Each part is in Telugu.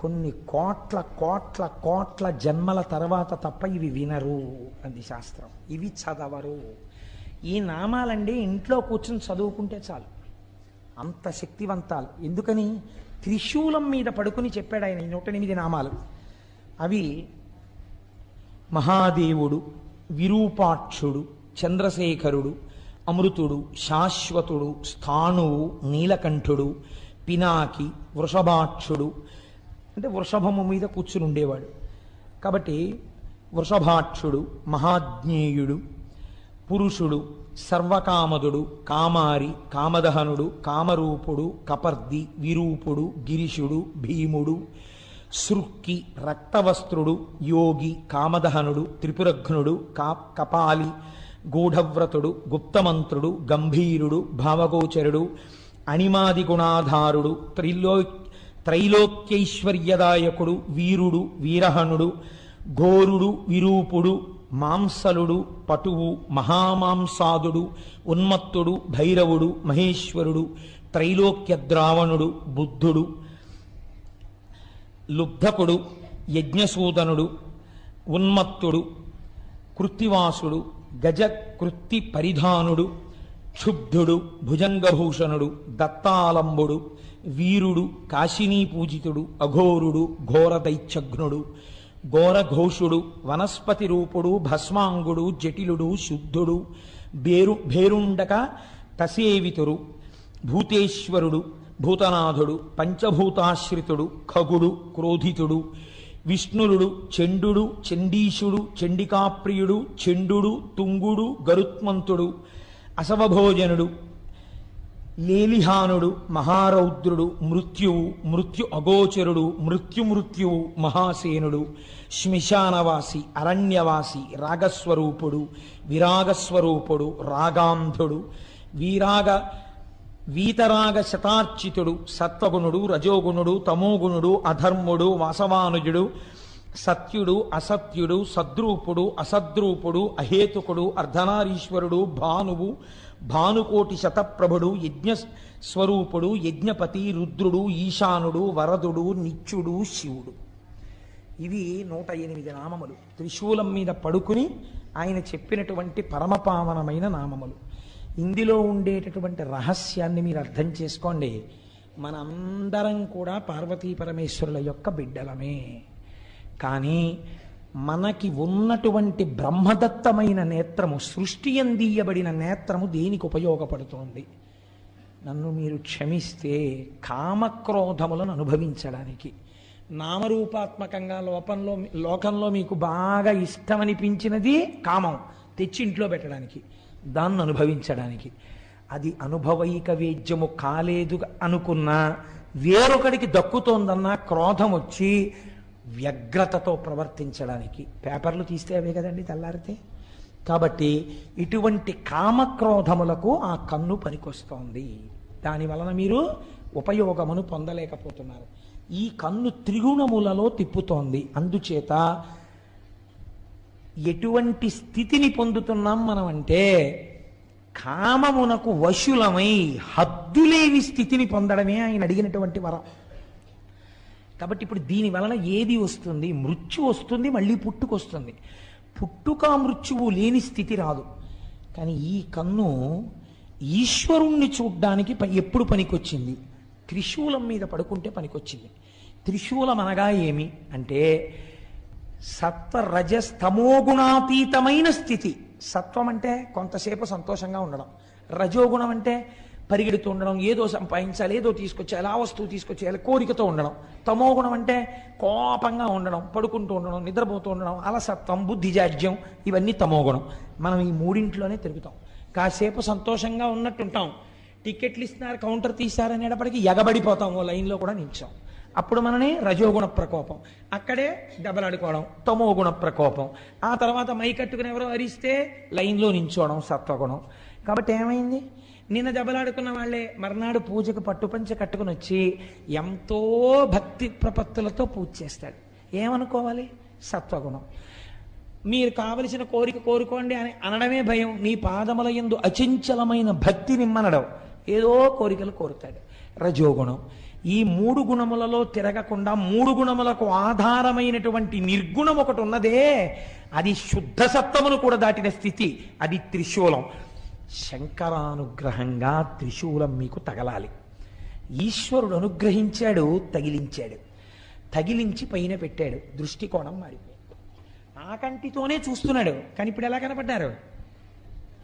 కొన్ని కోట్ల కోట్ల కోట్ల జన్మల తర్వాత తప్ప ఇవి వినరు అంది శాస్త్రం. ఇవి చదవరు. ఈ నామాలండి ఇంట్లో కూర్చుని చదువుకుంటే చాలు. అంత శక్తివంతాలు. ఎందుకని? త్రిశూలం మీద పడుకుని చెప్పాడు ఆయన ఈ నూట ఎనిమిది నామాలు. అవి మహాదేవుడు విరూపాక్షుడు చంద్రశేఖరుడు అమృతుడు శాశ్వతుడు స్థాణువు నీలకంఠుడు పినాకి వృషభాక్షుడు అంటే వృషభము మీద కూర్చుని ఉండేవాడు కాబట్టి వృషభాక్షుడు మహాజ్ఞేయుడు పురుషుడు సర్వకామదుడు కామారి కామదహనుడు కామరూపుడు కపర్ది విరూపుడు గిరిశుడు భీముడు సృక్కి రక్తవస్త్రుడు యోగి కామదహనుడు త్రిపురఘ్నుడు కా కపాలి గూఢవ్రతుడు గుప్తమంత్రుడు గంభీరుడు భావగోచరుడు అణిమాది గుణాధారుడు త్రిలో త్రైలోక్యైశ్వర్యదాయకుడు వీరుడు వీరహనుడు ఘోరుడు విరూపుడు మాంసలుడు పటువు మహామాంసాదుడు ఉన్మత్తుడు భైరవుడు మహేశ్వరుడు త్రైలోక్య ద్రావణుడు బుద్ధుడు లుబ్ధకుడు యజ్ఞసూదనుడు ఉన్మత్తుడు కృత్తివాసుడు గజ కృత్తి పరిధానుడు క్షుబ్ధుడు భుజంగభూషణుడు దత్తాలంబుడు వీరుడు కాశినీ పూజితుడు అఘోరుడు ఘోరదైత్యఘ్నుడు ఘోరఘోషుడు వనస్పతి రూపుడు భస్మాంగుడు జటిలుడు శుద్ధుడు బేరు భేరుండక తసేవితురు భూతేశ్వరుడు భూతనాథుడు పంచభూతాశ్రితుడు ఖగుడు క్రోధితుడు విష్ణురుడు చండుడు చండీశుడు చండికాప్రియుడు చండుడు తుంగుడు గరుత్మంతుడు అసవభోజనుడు లేలిహానుడు మహారౌద్రుడు మృత్యువు మృత్యు అగోచరుడు మృత్యుమృత్యువు మహాసేనుడు శ్మశానవాసి అరణ్యవాసి రాగస్వరూపుడు విరాగస్వరూపుడు రాగాంధుడు వీరాగ వీతరాగ శతార్చితుడు సత్వగుణుడు రజోగుణుడు తమోగుణుడు అధర్ముడు వాసవానుజుడు సత్యుడు అసత్యుడు సద్రూపుడు అసద్రూపుడు అహేతుకుడు అర్ధనారీశ్వరుడు భానువు భానుకోటి శతప్రభుడు యజ్ఞ స్వరూపుడు యజ్ఞపతి రుద్రుడు ఈశానుడు వరదుడు నిత్యుడు శివుడు. ఇవి నూట ఎనిమిది నామములు. త్రిశూలం మీద పడుకుని ఆయన చెప్పినటువంటి పరమపావనమైన నామములు. ఇందులో ఉండేటటువంటి రహస్యాన్ని మీరు అర్థం చేసుకోండి. మనందరం కూడా పార్వతీ పరమేశ్వరుల యొక్క బిడ్డలమే. కానీ మనకి ఉన్నటువంటి బ్రహ్మదత్తమైన నేత్రము సృష్టి అందియబడిన నేత్రము దేనికి ఉపయోగపడుతోంది? నన్ను మీరు క్షమిస్తే కామక్రోధములను అనుభవించడానికి. నామరూపాత్మకంగా లోపంలో లోకంలో మీకు బాగా ఇష్టమనిపించినది కామం తెచ్చి ఇంట్లో పెట్టడానికి దాన్ని అనుభవించడానికి. అది అనుభవైక వేద్యము కాలేదు అనుకున్నా వేరొకడికి దక్కుతోందన్న క్రోధం వచ్చి వ్యగ్రతతో ప్రవర్తించడానికి పేపర్లు తీస్తే అవే కదండి తెల్లారితే? కాబట్టి ఇటువంటి కామక్రోధములకు ఆ కన్ను పనికొస్తోంది. దాని వలన మీరు ఉపయోగమును పొందలేకపోతున్నారు. ఈ కన్ను త్రిగుణములలో తిప్పుతోంది. అందుచేత ఎటువంటి స్థితిని పొందుతున్నాం మనం అంటే కామమునకు వశులమై హద్దులేని స్థితిని పొందడమే ఆయన అడిగినటువంటి వరం. కాబట్టి ఇప్పుడు దీని వలన ఏది వస్తుంది? మృత్యు వస్తుంది మళ్ళీ పుట్టుకొస్తుంది పుట్టుక మృత్యువు లేని స్థితి రాదు. కానీ ఈ కన్ను ఈశ్వరుణ్ణి చూడ్డానికి ఎప్పుడు పనికొచ్చింది? త్రిశూలం మీద పడుకుంటే పనికొచ్చింది. త్రిశూలం అనగా ఏమి? అంటే సత్వరజస్తమోగుణాతీతమైన స్థితి. సత్వం అంటే కొంతసేపు సంతోషంగా ఉండడం. రజోగుణం అంటే పరిగెడుతూ ఉండడం ఏదో సంపాదించాలి ఏదో తీసుకొచ్చేయాలి ఆ వస్తువు తీసుకొచ్చేయాలి కోరికతో ఉండడం. తమో గుణం అంటే కోపంగా ఉండడం పడుకుంటూ ఉండడం నిద్రపోతూ ఉండడం అలసత్వం బుద్ధిజాడ్యం ఇవన్నీ తమో గుణం. మనం ఈ మూడింట్లోనే తిరుగుతాం. కాసేపు సంతోషంగా ఉన్నట్టుంటాం. టికెట్లు ఇస్తున్నారు కౌంటర్ తీశారనేటప్పటికి ఎగబడిపోతాం ఓ లైన్లో కూడా నించాం అప్పుడు మనని రజోగుణ ప్రకోపం. అక్కడే దెబ్బలాడుకోవడం తమోగుణ ప్రకోపం. ఆ తర్వాత మై కట్టుకుని ఎవరో అరిస్తే లైన్లో నించోవడం సత్వగుణం. కాబట్టి ఏమైంది? నిన్న దెబ్బలాడుకున్న వాళ్ళే మర్నాడు పూజకు పట్టుపంచ కట్టుకుని వచ్చి ఎంతో భక్తి ప్రపత్తులతో పూజ చేస్తాడు. ఏమనుకోవాలి? సత్వగుణం. మీరు కావలసిన కోరిక కోరుకోండి అని అనడమే భయం. నీ పాదముల ఎందు అచంచలమైన భక్తి నిమ్మనడం ఏదో కోరికలు కోరుతాడు. రజోగుణం. ఈ మూడు గుణములలో తిరగకుండా మూడు గుణములకు ఆధారమైనటువంటి నిర్గుణం ఒకటి ఉన్నదే. అది శుద్ధ సత్వమును కూడా దాటిన స్థితి. అది త్రిశూలం. శంకరానుగ్రహంగా త్రిశూలం మీకు తగలాలి. ఈశ్వరుడు అనుగ్రహించాడు తగిలించాడు. తగిలించి పైన పెట్టాడు. దృష్టికోణం మారిపోయింది. ఆ కంటితోనే చూస్తున్నాడు. కానీ ఇప్పుడు ఎలా కనపడ్డారు?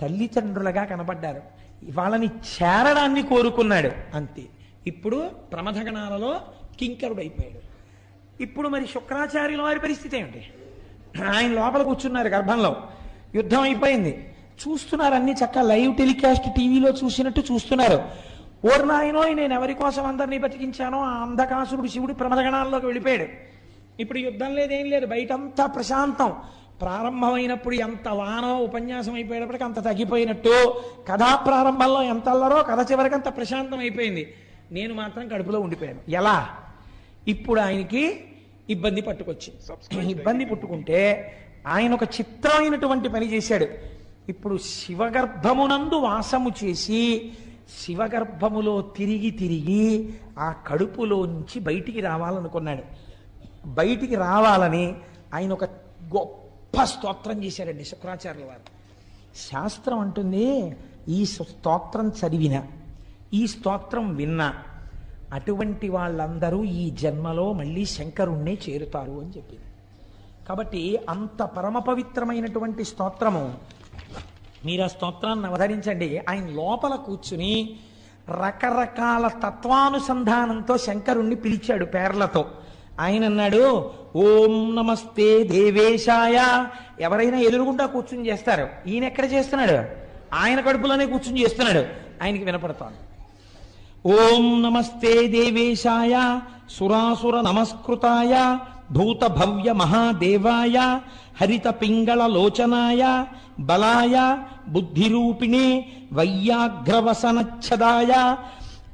తల్లిదండ్రులుగా కనపడ్డారు. వాళ్ళని చేరడాన్ని కోరుకున్నాడు. అంతే. ఇప్పుడు ప్రమథగణాలలో కింకరుడైపోయాడు. ఇప్పుడు మరి శుక్రాచార్యుల వారి పరిస్థితి ఏమిటి? ఆయన లోపల కూర్చున్నారు గర్భంలో. యుద్ధం అయిపోయింది. చూస్తున్నారు అన్ని చక్క లైవ్ టెలికాస్ట్ టీవీలో చూసినట్టు చూస్తున్నారు. ఓర్నాయనో నేను ఎవరి కోసం అందరినీ బతికించానో ఆ అంధకాసురుడు శివుడు ప్రమదగణాల్లోకి వెళ్ళిపోయాడు. ఇప్పుడు యుద్ధం లేదేం లేదు బయటంతా ప్రశాంతం. ప్రారంభమైనప్పుడు ఎంత వానో ఉపన్యాసం అయిపోయేటప్పటికి అంత తగ్గిపోయినట్టు. కథా ప్రారంభంలో ఎంత అల్లరో కథ చివరికి అంత ప్రశాంతం అయిపోయింది నేను మాత్రం కడుపులో ఉండిపోయాను. ఎలా? ఇప్పుడు ఆయనకి ఇబ్బంది పట్టుకొచ్చింది. ఇబ్బంది పుట్టుకుంటే ఆయన ఒక చిత్రమైనటువంటి పని చేశాడు. ఇప్పుడు శివగర్భమునందు వాసము చేసి శివగర్భములో తిరిగి తిరిగి ఆ కడుపులోంచి బయటికి రావాలనుకున్నాడు. బయటికి రావాలని ఆయన ఒక గొప్ప స్తోత్రం చేశారండి శుక్రాచార్యుల వారు. శాస్త్రం అంటుంది ఈ స్తోత్రం చదివిన ఈ స్తోత్రం విన్నా అటువంటి వాళ్ళందరూ ఈ జన్మలో మళ్ళీ శంకరుణ్ణే చేరుతారు అని చెప్పింది. కాబట్టి అంత పరమ పవిత్రమైనటువంటి స్తోత్రము మీరు ఆ స్తోత్రాన్ని అవధరించండి ఆయన లోపల కూర్చుని రకరకాల తత్వానుసంధానంతో శంకరుణ్ణి పిలిచాడు పేర్లతో. ఆయన అన్నాడు ఓం నమస్తే దేవేశాయ. ఎవరైనా ఎదురుగుండా కూర్చుని చేస్తారు. ఈయన ఎక్కడ చేస్తున్నాడు? ఆయన కడుపులోనే కూర్చుని చేస్తున్నాడు. ఆయనకి వినపడతాను ఓం నమస్తే దేవేశాయ సురాసుర నమస్కృతాయ భూత భవ్య మహాదేవాయ హరిత పింగళ లోచనాయ బలాయ బుద్ధిరూపిణే వయ్యాఘ్రవసనచ్చదాయ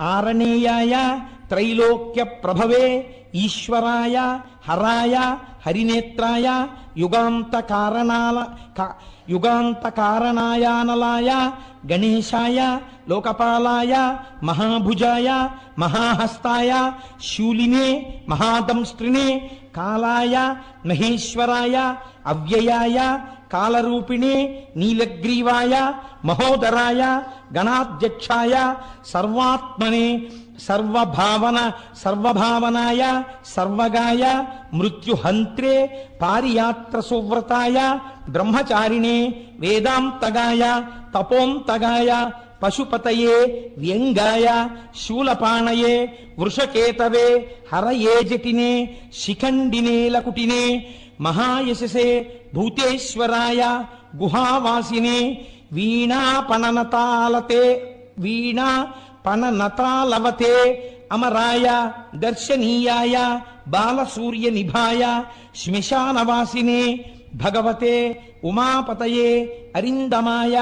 ఆరణేయాయ త్రైలోక్య ప్రభవే ఈశ్వరాయ హరాయ హరినేత్రాయ యుగాంత కారణాల యుగాంత కారణాయానలాయ గణేశాయ లోకపాలాయ మహాభుజాయ మహాహస్తాయ శూలినే మహాదంస్త్రిణే కాలాయ మహేశ్వరాయ అవ్యయాయ కాలరూపిణే నీలగ్రీవాయ మహోదరాయ గణాధ్యక్షాయ సర్వాత్మనే సర్వభావన సర్వభావనాయ సర్వగాయ మృత్యుహంత్రే పారియాత్ర సువ్రతాయ బ్రహ్మచారిణే వేదాంతగాయ తపోంతగాయ పశుపతయే వ్యంగాయ శూలపాణయే వృషకేతవే హరయేజటినే శిఖండినే లకుటినే మహాయశసే భూతేశ్వరాయ గుహావాసినే వీణాపణనతాలతే వీణా పణనతాలవతే అమరాయ దర్శనీయాయ బాలసూర్య నిభాయ శ్మశానవాసినే భగవతే ఉమాపతయే అరిందమాయ